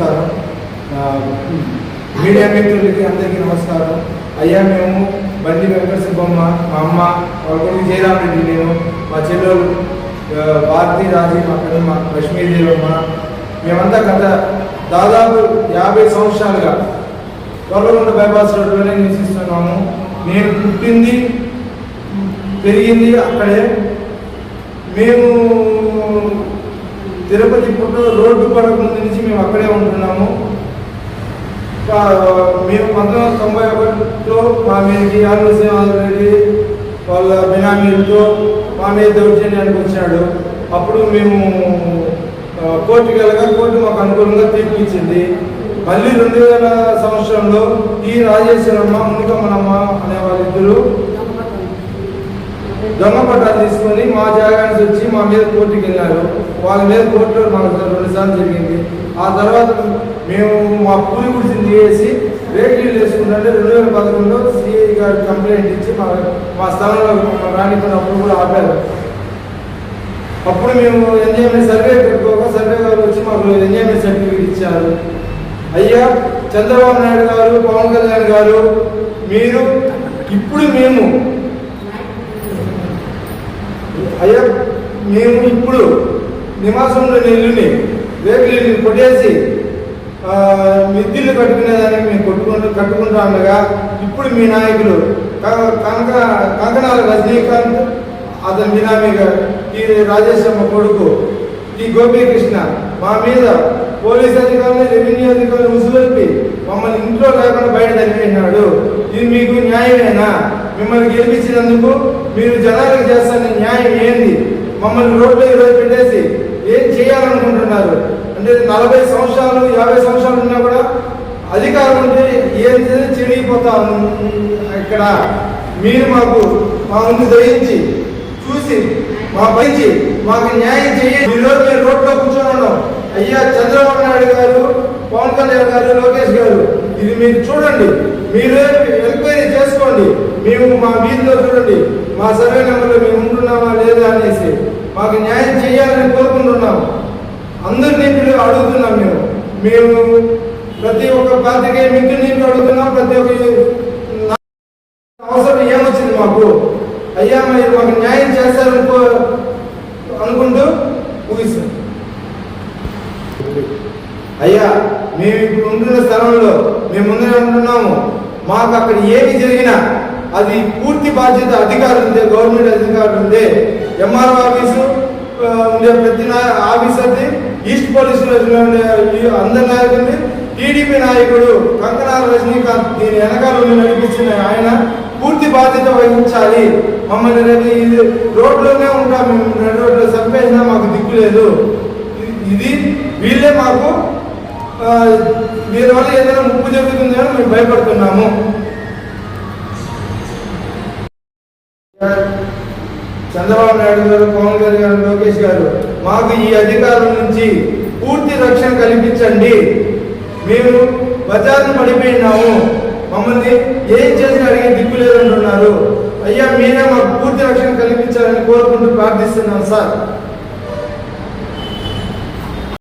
నమస్కారం. మీడియా మిత్రులకి అందరికీ నమస్కారం. అయ్యా మేము బండి వెంకట సుబ్బమ్మ మా అమ్మ మా కొడుకు జయరామరెడ్డి నేను మా చెల్లెలు ఆ, భారతీ రాజీ మా పెద్ద మా లక్ష్మీదేవమ్మ మేమంతా గత దాదాపు యాభై సంవత్సరాలుగా వరలగొండ బైపాస్ రోడ్లోనే నివసిస్తున్నాము. నేను పుట్టింది పెరిగింది అక్కడే. మేము తిరుపతి పుట్టూరు రోడ్డు పడక ముందు నుంచి మేము అక్కడే ఉంటున్నాము. మేము పంతొమ్మిది వందల తొంభై ఒకటిలో మా మీదకి రెడ్డి వాళ్ళ బినామీలతో మా మీద దౌర్జన్యానికి వచ్చాడు. అప్పుడు మేము కోర్టుకి వెళ్ళగా కోర్టు మాకు అనుకూలంగా తీర్పు ఇచ్చింది మళ్ళీ రెండు వేల సంవత్సరంలో ఈ రాజేశ్వరమ్మ మునికమ్మనమ్మ అనే వాళ్ళిద్దరూ దొంగ పట్టాలు తీసుకొని మా జాగానికి వచ్చి మా మీద కోర్టుకి వెళ్ళారు. వాళ్ళ మీద కోర్టులో మాకు రెండు సార్లు జరిగింది. ఆ తర్వాత మేము మా పూరి గుడిని తీసేసి రేట్లు వేసుకుంటే రెండు వేల పదకొండులో సిఐ గారు కంప్లైంట్ ఇచ్చి మా మా స్థలంలో మమ్మల్ని రానికున్నప్పుడు కూడా ఆపారు. అప్పుడు మేము ఎంజాయ్మెంట్ సర్వే పెట్టుకోక సర్వే గారు వచ్చి మాకు ఎంజాయ్మెంట్ సర్టిఫికేట్ ఇచ్చారు. అయ్యా చంద్రబాబు నాయుడు గారు పవన్ కళ్యాణ్ గారు మీరు ఇప్పుడు మేము అయ్యా మేము ఇప్పుడు నివాసంలో ఇల్లుని రేకులు కొట్టేసి మిద్దిల్లు కట్టుకునేదానికి మేము కొట్టుకుంటూ కట్టుకుంటా ఉండగా ఇప్పుడు మీ నాయకులు క- కనక కంకణాల రజనీకాంత్ అతని బినామీగా ఈ రాజేశ్వరమ్మ కొడుకు ఈ గోపీకృష్ణ మా మీద పోలీస్ అధికారులు రెవెన్యూ అధికారులు ముసుగొల్పి మమ్మల్ని ఇంట్లో లేకుండా బయట తరిమేసినాడు. ఇది మీకు న్యాయమేనా? మిమ్మల్ని గెలిపించినందుకు మీరు జనాలకు చేస్తున్న న్యాయం ఏంది? మమ్మల్ని రోడ్లో ఈరోజు పెట్టేసి ఏం చేయాలనుకుంటున్నారు? అంటే నలభై సంవత్సరాలు యాభై సంవత్సరాలు ఉన్నా కూడా అధికారం ఉంటే ఏం చేసి చెడిగిపోతా ఇక్కడ మీరు మాకు మా ముందు దయించి చూసి మా పైకి మాకు న్యాయం చేయండి. ఈరోజు మేము రోడ్లో కూర్చొని ఉన్నాం. అయ్యా చంద్రబాబు నాయుడు గారు పవన్ కళ్యాణ్ గారు లోకేష్ గారు ఇది మీరు చూడండి. మీరు ఎంక్వైరీ చేసుకోండి. మేము మా వీధిలో చూడండి. మా సర్వే నెంబర్లో మేము ఉంటున్నామా లేదా అనేసి మాకు న్యాయం చేయాలని కోరుకుంటున్నాము. అందరినీ ఇప్పుడు అడుగుతున్నాం మేము. మేము ప్రతి ఒక్క పార్టీకి మిత్రుని అడుగుతున్నాం. ప్రతి ఒక్క అవసరం ఏమొచ్చింది మాకు? అయ్యా మీరు మాకు న్యాయం చేస్తారనుకో అనుకుంటూ ఊహిస్తాం అయ్యా మేము ఇప్పుడు ఉంటున్న స్థలంలో మేము ముందరే ఉంటున్నాము. మాకు అక్కడ ఏమి జరిగినా అది పూర్తి బాధ్యత అధికారులు ఉందే గవర్నమెంట్ అధికారులు ఉందే ఎంఆర్ఓ ఆఫీసు ఉండే ప్రతి ఆఫీసర్ది ఈస్ట్ పోలీస్ ఉండే అందరి నాయకుడిని టీడీపీ నాయకుడు కంకనాల రజనీకాంత్ దీని వెనకాల నడిపించిన ఆయన పూర్తి బాధ్యత వహించాలి. మమ్మల్ని రేపు ఇది రోడ్లోనే ఉంటాం మేము రెండు రోడ్లో చంపేసినా మాకు దిక్కు లేదు. ఇది- ఇది వీళ్ళే మాకు వీరి వల్ల ఏదైనా ముప్పు జరుగుతుందని మేము భయపడుతున్నాము. చంద్రబాబు నాయుడు గారు పవన్ కళ్యాణ్ గారు లోకేష్ గారు మాకు ఈ అధికారం నుంచి పూర్తి రక్షణ కల్పించండి. మేము బజార్ను పడిపోయినాము. మమ్మల్ని ఏం చేసినా అడిగే దిక్కు లేదంటున్నారు. అయ్యా మీరే మాకు పూర్తి రక్షణ కల్పించాలని కోరుకుంటూ ప్రార్థిస్తున్నాం సార్.